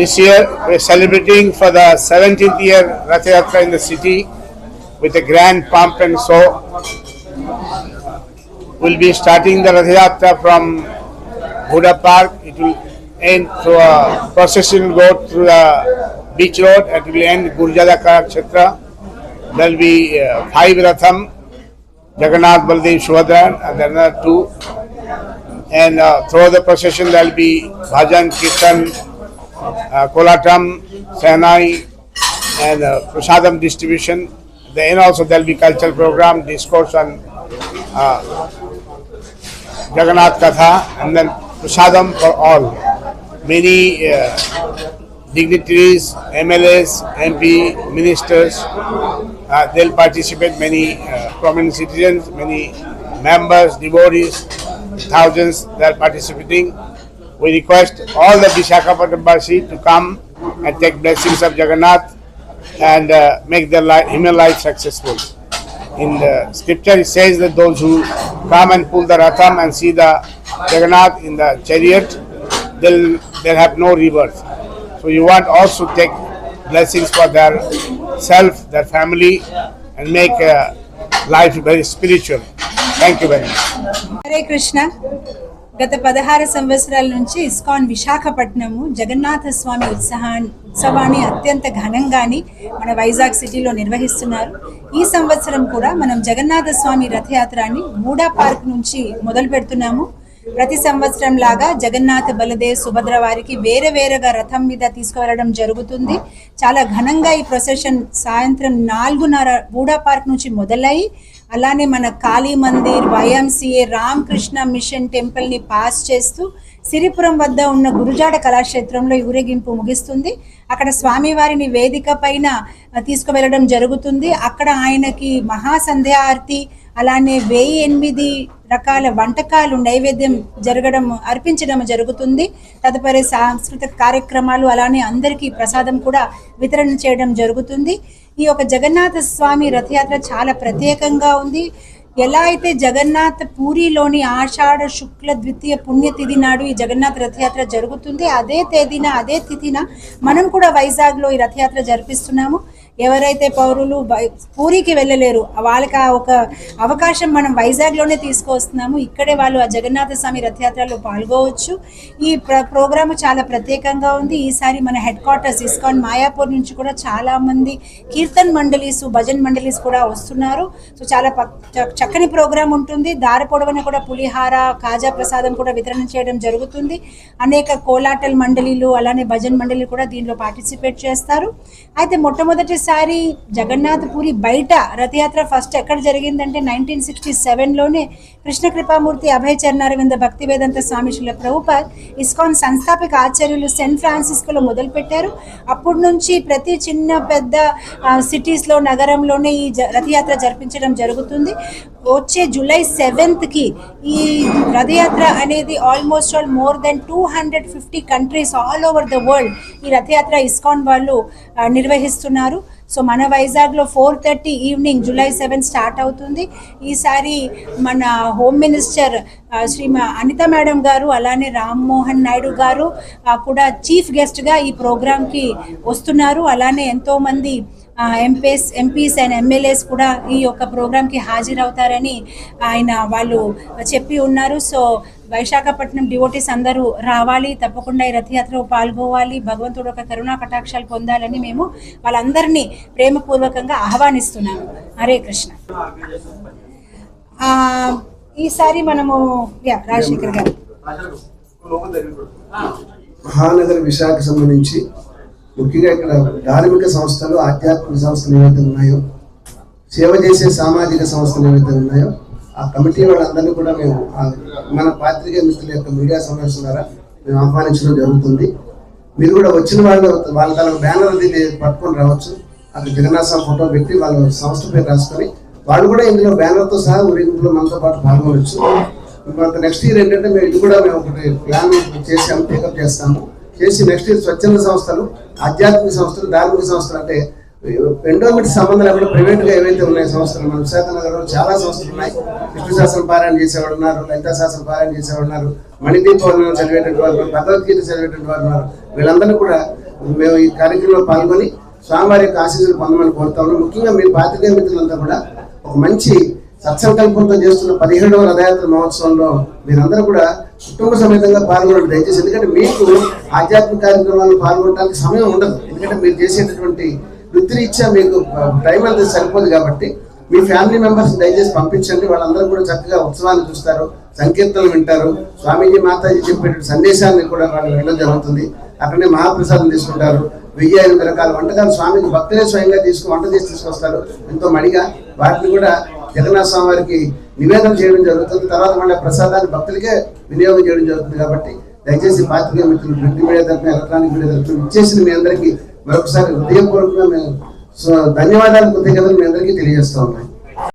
This year we're celebrating for the 17th year Rath Yatra in the city with a grand pomp and show. We'll be starting the Rath Yatra from Buddha Park. It will end through a procession will go through the beach road. It will end Gurjadaka Kshetra. There'll be uh, five Ratham, Jagannath, Baldev, Subhadra, and two. And uh, through the procession there'll be bhajan, kirtan, kolatam, sahnai, and uh, prasadam distribution. Then also there'll be cultural program, discourse on uh, Jagannath Katha, and then prasadam for all. Many uh, dignitaries, MLAs, MP, ministers, uh, they'll participate. Many uh, prominent citizens, many members, devotees, thousands they are participating. We request all the Vishakhapatnambasi to come and take blessings of Jagannath and uh, make their life, human life successful. In the scripture, it says that those who come and pull the Ratham and see the Jagannath in the chariot, they'll, they'll have no rebirth. So you want also take blessings for their self, their family, and make uh, life very spiritual. Thank you very much. Hare Krishna. గత పదహారు సంవత్సరాల నుంచి ISKCON Visakhapatnam Jagannath Swami ఉత్సహా ఉత్సవాన్ని అత్యంత ఘనంగాని మన వైజాగ్ సిటీలో నిర్వహిస్తున్నారు. ఈ సంవత్సరం కూడా మనం జగన్నాథ స్వామి రథయాత్రని మూడా పార్క్ నుంచి మొదలు పెడుతున్నాము. ప్రతి సంవత్సరం లాగా జగన్నాథ బలదేవ్ సుభద్ర వారికి వేరే వేరేగా రథం మీద తీసుకువెళ్ళడం జరుగుతుంది. చాలా ఘనంగా ఈ ప్రొసెషన్ సాయంత్రం నాలుగున్నర బూడా పార్క్ నుంచి మొదలై అలానే మన కాళీ మందిర్ వైఎంసీఏ రామకృష్ణ మిషన్ టెంపుల్ని పాస్ చేస్తూ సిరిపురం వద్ద ఉన్న గురుజాడ కళాక్షేత్రంలో ఈ ఊరేగింపు ముగిస్తుంది. అక్కడ స్వామివారిని వేదిక పైన తీసుకువెళ్ళడం జరుగుతుంది. అక్కడ ఆయనకి మహాసంధ్యార్తి అలానే వెయ్యి ఎనిమిది రకాల వంటకాలు నైవేద్యం జరగడం అర్పించడం జరుగుతుంది. తదుపరి సాంస్కృతిక కార్యక్రమాలు అలానే అందరికీ ప్రసాదం కూడా వితరణ చేయడం జరుగుతుంది. ఈ యొక్క జగన్నాథ స్వామి రథయాత్ర చాలా ప్రత్యేకంగా ఉంది. ఎలా అయితే జగన్నాథ్ పూరిలోని ఆషాఢ శుక్ల ద్వితీయ పుణ్యతిథి నాడు ఈ జగన్నాథ్ రథయాత్ర జరుగుతుంది అదే తేదీన అదే తిథిన మనం కూడా వైజాగ్లో ఈ రథయాత్ర జరిపిస్తున్నాము. ఎవరైతే పౌరులు పూరికి వెళ్ళలేరు వాళ్ళకి ఆ ఒక అవకాశం మనం వైజాగ్లోనే తీసుకొస్తున్నాము ఇక్కడే వాళ్ళు ఆ జగన్నాథ స్వామి రథయాత్రలో పాల్గొవచ్చు. ఈ ప్ర ప్రోగ్రాము చాలా ప్రత్యేకంగా ఉంది. ఈసారి మన హెడ్ క్వార్టర్స్ ఇస్కాన్ మాయాపూర్ నుంచి కూడా చాలా మంది కీర్తన్ మండలీస్ భజన్ మండలీస్ కూడా వస్తున్నారు. సో చాలా చక్కని ప్రోగ్రాం ఉంటుంది. దారి పొడవన కూడా పులిహార కాజా ప్రసాదం కూడా వితరణ చేయడం జరుగుతుంది. అనేక కోలాటల్ మండలీలు అలానే భజన్ మండలి కూడా దీనిలో పార్టిసిపేట్ చేస్తారు. అయితే మొట్టమొదటి మొదటిసారి జగన్నాథపురి బయట రథయాత్ర ఫస్ట్ ఎక్కడ జరిగిందంటే నైన్టీన్ సిక్స్టీ సెవెన్లోనే కృష్ణ కృపామూర్తి అభయ చరణారవింద భక్తి వేదాంత స్వామి శిల ప్రభుపాద్ ఇస్కాన్ సంస్థాపక ఆచార్యులు సెయింట్ ఫ్రాన్సిస్కోలో మొదలుపెట్టారు. అప్పటి నుంచి ప్రతి చిన్న పెద్ద సిటీస్లో నగరంలోనే ఈ జ- రథయాత్ర జరిపించడం జరుగుతుంది. వచ్చే జూలై సెవెంత్కి ఈ రథయాత్ర అనేది almost all more than two hundred fifty countries all over the world ఈ రథయాత్ర ఇస్కాన్ వాళ్ళు నిర్వహిస్తున్నారు. సో మన వైజాగ్లో four thirty evening July seven start అవుతుంది. ఈసారి మన home minister Shri Anitha madam గారు అలానే రామ్మోహన్ నాయుడు గారు కూడా చీఫ్ గెస్ట్గా ఈ ప్రోగ్రాంకి వస్తున్నారు. అలానే ఎంతోమంది ఎంపీస్ ఎంపీస్ అండ్ ఎమ్మెల్యేస్ కూడా ఈ యొక్క ప్రోగ్రాంకి హాజరవుతారని ఆయన వాళ్ళు చెప్పి ఉన్నారు. సో వైశాఖపట్నం డివోటీస్ అందరూ రావాలి తప్పకుండా ఈ రథయాత్రలో పాల్గొవాలి భగవంతుడు ఒక కరుణా కటాక్షాలు పొందాలని మేము వాళ్ళందరినీ ప్రేమపూర్వకంగా ఆహ్వానిస్తున్నాము. హరే కృష్ణ. ఈసారి మనము రాజశేఖర్ గారు. మహానగర విశాఖ సంబంధించి ముఖ్యంగా ఇక్కడ ధార్మిక సంస్థలు ఆధ్యాత్మిక సంస్థలు ఏవైతే ఉన్నాయో సేవ చేసే సామాజిక సంస్థలు ఏవైతే ఉన్నాయో ఆ కమిటీ వాళ్ళందరినీ కూడా మేము మన పాత్రికేయ మిత్రుల యొక్క మీడియా సమావేశం ద్వారా మేము ఆహ్వానించడం జరుగుతుంది. మీరు కూడా వచ్చిన వాళ్ళు వాళ్ళ తన బ్యానర్ అది పట్టుకొని రావచ్చు. అక్కడ జగన్నాథ ఫోటో పెట్టి వాళ్ళ సంస్థ పేరు రాసుకొని వాళ్ళు కూడా ఇందులో బ్యానర్తో సహా ఊరేగింపులో మనతో పాటు పాల్గొనవచ్చు నెక్స్ట్ ఇయర్ ఏంటంటే మేము ఇది కూడా మేము ఒకటి ప్లాన్ చేసాము టేకప్ చేస్తాము. చేసి నెక్స్ట్ ఇయర్ స్వచ్ఛంద సంస్థలు ఆధ్యాత్మిక సంస్థలు ధార్మిక సంస్థలు అంటే ఎండోమెంట్ సంబంధం లేకుండా ప్రైవేట్గా ఏవైతే ఉన్నాయి సంస్థలు మన విశాఖ నగరంలో చాలా సంస్థలు ఉన్నాయి. విష్ణు శాస్త్రం పారాయణ చేసేవాడు ఉన్నారు లలితా శాస్త్రం పారాయణ చేసేవాడు ఉన్నారు మణిదీపం చదివేటువంటి వారు భగవద్గీత చదివేటువంటి వారు ఉన్నారు. వీళ్ళందరినీ కూడా మేము ఈ కార్యక్రమంలో పాల్గొని స్వామివారి యొక్క ఆశీస్సులు పొందమని కోరుతా ఉన్నాం. ముఖ్యంగా మీ పాత్రికేయ మిత్రులంతా కూడా ఒక మంచి సత్సంకల్పంతో చేస్తున్న పదిహేడవ రథయాత్ర మహోత్సవంలో మీరందరూ కూడా కుటుంబ సమేతంగా పాల్గొనండి. దయచేసి ఎందుకంటే మీకు ఆధ్యాత్మిక కార్యక్రమాల్లో పాల్గొనడానికి సమయం ఉండదు. ఎందుకంటే మీరు చేసేటటువంటి వృత్తిరీత్యా మీకు టైం అనేది సరిపోదు కాబట్టి మీ ఫ్యామిలీ మెంబర్స్ దయచేసి పంపించండి. వాళ్ళందరూ కూడా చక్కగా ఉత్సవాన్ని చూస్తారు సంకీర్తనలు వింటారు. స్వామీజీ మాతాజీ చెప్పేటువంటి సందేశాన్ని కూడా వాళ్ళు వినడం జరుగుతుంది. అక్కడనే మహాప్రసాదం తీసుకుంటారు. వెయ్యి ఎనిమిది రకాల వంటకాలు స్వామికి భక్తులే స్వయంగా తీసుకు వంట చేసి తీసుకొస్తారు. ఎంతో మడిగా వాటిని కూడా జగన్నాథ స్వామి వారికి నివేదన చేయడం జరుగుతుంది. తర్వాత మళ్ళీ ప్రసాదాన్ని భక్తులకే వినియోగం చేయడం జరుగుతుంది కాబట్టి దయచేసి పాత్రికే మిత్రులు ప్రింట్ మీడియా తరఫున ఎలక్ట్రానిక్ మీడియా తరఫున ఇచ్చేసిన మీ అందరికీ మరొకసారి హృదయపూర్వకంగా మేము ధన్యవాదాలు కృతజ్ఞతలు మీ అందరికీ తెలియజేస్తూ ఉన్నాయి